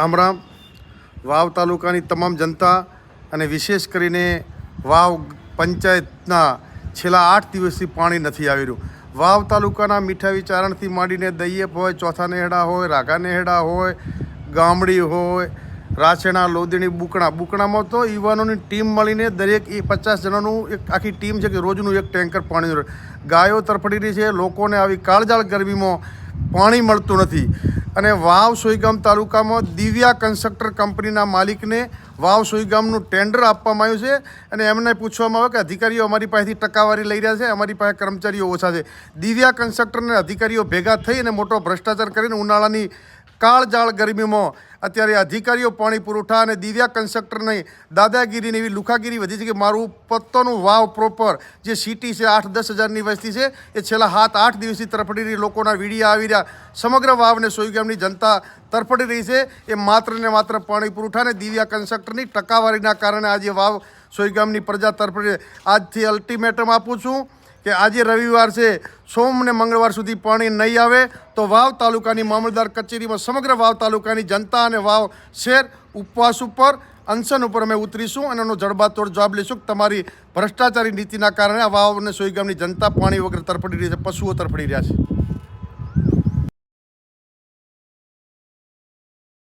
રામ રામ વાવ તાલુકાની તમામ જનતા અને વિશેષ કરીને વાવ પંચાયતના છેલ્લા આઠ દિવસથી પાણી નથી આવી રહ્યું. વાવ તાલુકાના મીઠાવી ચારણથી માંડીને દૈયપ હોય, ચોથા નેહડા હોય, રાઘા નેહડા હોય, ગામડી હોય, રાછેણા, લોદીણી, બુકણા, બુકણામાં તો યુવાનોની ટીમ મળીને દરેક એ પચાસ જણાનું એક આખી ટીમ છે કે રોજનું એક ટેન્કર પાણીનું ગાયો તરફડી રહી છે, લોકોને આવી કાળજાળ ગરમીમાં પાણી મળતું નથી. અને વાવ સોઈગામ તાલુકામાં દિવ્યા કન્સ્ટ્રક્ટર કંપનીના માલિકને વાવ સોઈગામનું ટેન્ડર આપવામાં આવ્યું છે અને એમને પૂછવામાં આવે કે અધિકારીઓ અમારી પાસેથી ટકાવારી લઈ રહ્યા છે, અમારી પાસે કર્મચારીઓ ઓછા છે. દિવ્યા કન્સ્ટ્રક્ટરને અધિકારીઓ ભેગા થઈ અને મોટો ભ્રષ્ટાચાર કરીને ઉનાળાની કાળજાળ ગરમીમાં અત્યારે અધિકારીઓ પાણી પુરવઠા અને દિવ્યા કન્સ્ટ્રક્ટરની દાદાગીરીની એવી લુખાગીરી વધી છે કે મારું પત્તોનું વાવ પ્રોપર જે સિટી છે, આઠ દસ હજારની વસ્તી છે, એ છેલ્લા સાત, આઠ દિવસથી તરફડી રહી લોકોના વીડિયા આવી રહ્યા. સમગ્ર વાવને સોઈગામની જનતા તરફડી રહી છે. એ માત્ર ને માત્ર પાણી પુરવઠા અને દિવ્યા કન્સ્ટ્રક્ટરની ટકાવારીના કારણે આજે વાવ સોયગામની પ્રજા તરફડી આજથી અલ્ટિમેટમ આપું છું. કે આજે રવિવાર છે, સોમ ને મંગળવાર સુધી પાણી નહીં આવે, તો વાવ તાલુકાની મામલતદાર કચેરીમાં સમગ્ર વાવ તાલુકાની જનતા અને વાવ શેર ઉપવાસ ઉપર, અનશન ઉપર અમે ઉતરીશું અને એનો જડબાતોડ જવાબ લઈશું. કે તમારી ભ્રષ્ટાચારી નીતિના કારણે આ વાવ અને સોઈગામની જનતા પાણી વગર તરફડી રહી છે, પશુઓ તરફડી રહ્યા છે.